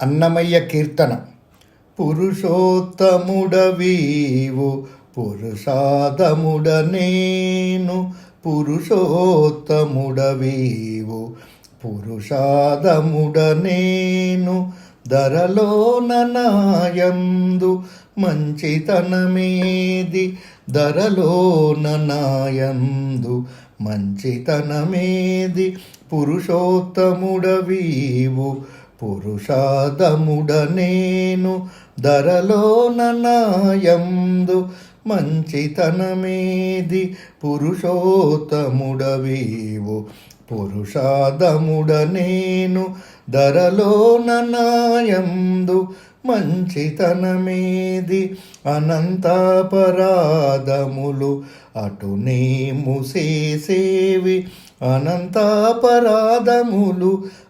అన్నమయ్య కీర్తన. పురుషోత్తముడవీవు పురుషాదముడ నేను పురుషోత్తముడవీవు పురుషాదముడ నేను ధరలోన నాయందు మంచితనమేది ధరలో ననాయందు మంచితనమేది పురుషోత్తముడవీవు పురుషాదముడ నేను ధరలో ననాయందు మంచితనమేది పురుషోత్తముడవీవు. పురుషాదముడ నేను ధరలో నాయందు మంచితనమేది అనంతాపరాధములు అటు నేము చేసేవి అనంతాపరాధములు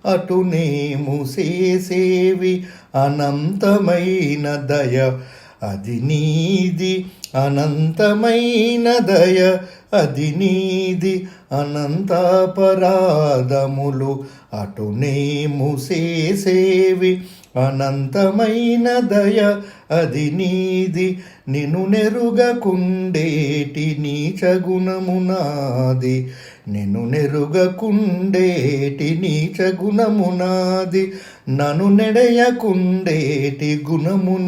అటు నేము చేసేవి అనంతమైన దయ అది నీది అనంతమైన దయ అది నీది అనంతాపరాధములు. అటునే ముసేసేవి అనంతమైన దయ. అది నీది నిను నెరుగకుండేటి నీచ గుణమునాది నిన్ను నెరుగకుండేటి నీచ గుణమునాది నన్ను నెడయకుండేటి గుణము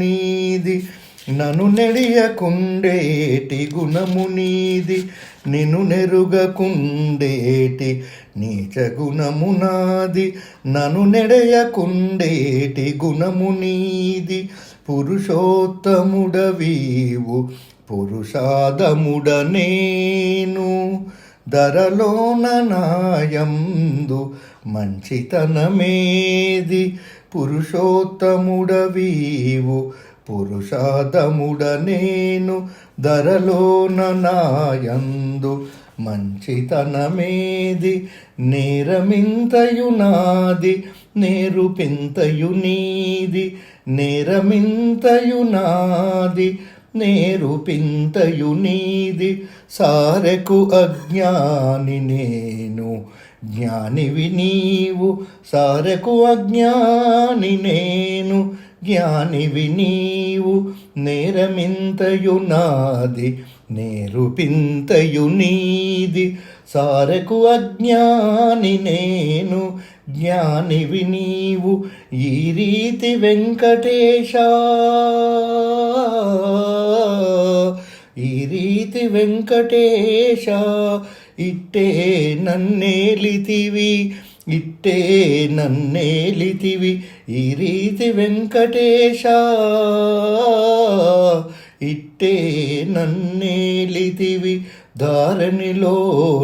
నను నన్ను నెడియకుండేటి గుణము నీది నిన్ను నెరుగకుండేటి నీచ గుణము నాది. నను నెడయకుండేటి గుణము నీది పురుషోత్తముడవీవు పురుషాదముడ నేను ధరలోన నాయందు మంచితనమేది పురుషోత్తముడవీవు పురుషాదముడ నేను ధరలోన నాయందు మంచితనమేది నేరమింతయు నాది నేరుపింతయు నీది నేరమింతయు నాది నేరుపింతయు నీది సారెకు అజ్ఞాని నేను జ్ఞానివి నీవు సారెకు అజ్ఞాని నేను జ్ఞానివి నీవు నేరమింతయు నాది నేరుపింతయు నీది. సారకు అజ్ఞాని నేను జ్ఞానివి నీవు ఈ రీతి వెంకటేశ. ఈ రీతి వెంకటేశ ఇట్టే నన్నేలితివి ఇట్టే నన్నేలితివి ఈ రీతి వెంకటేశ. ఇట్టే నన్నేలితివి ధారణిలో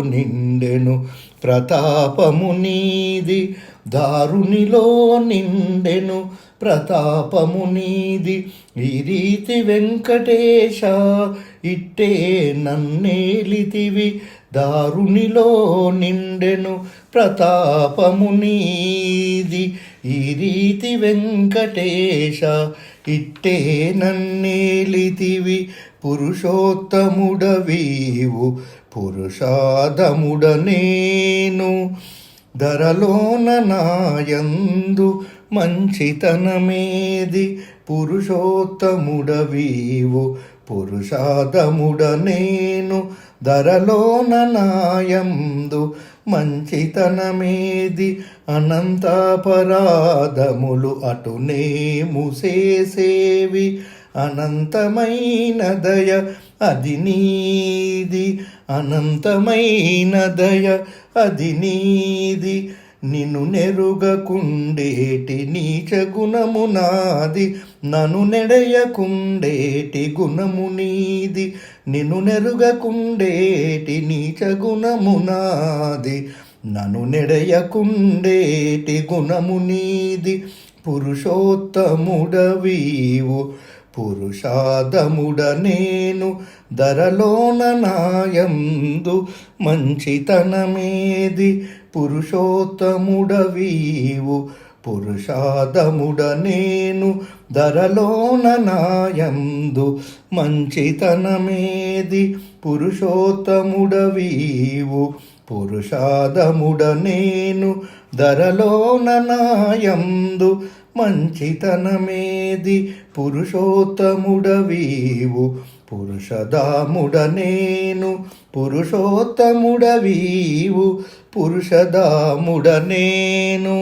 నిండెను ప్రతాపము నీది దారునిలో నిండెను ప్రతాపము నీది ఈ రీతి వెంకటేశ. ఇట్టే నన్నేలితివి దారునిలో నిండెను ప్రతాపము నీది. ఈ రీతి వెంకటేశ ఇట్టే నన్నేలితివి. పురుషోత్తముడవీవు పురుషాదముడ నేను ధరలోన నాయందు మంచితనమేది. పురుషోత్తముడవీవు పురుషాదముడ నేను ధరలోన నాయందు మంచితనమేది అనంతాపరాధములు అటునే ముసేసేవి అనంతమైన దయ అది నీది అనంతమైన దయ అది నీది నిన్ను నెరుగకుండేటి నీచ గుణము నాది నను నెడయకుండేటి గుణము నీది. నిన్ను నెరుగకుండేటి నీచ గుణము నాది నను నెడయకుండేటి గుణము నీది. పురుషోత్తముడవీవు పురుషాదముడ నేను ధరలోన నాయందు మంచితనమేది. పురుషోత్తముడవీవు పురుషాదముడ నేను ధరలోన నాయందు మంచితనమేది. పురుషోత్తముడవీవు పురుషాదముడ నేను ధరలోన నాయందు మంచితనమేది. పురుషోత్తముడవీవు పురుషదాముడ నేను పురుషోత్తముడ వీవు పురుషదాముడ నేను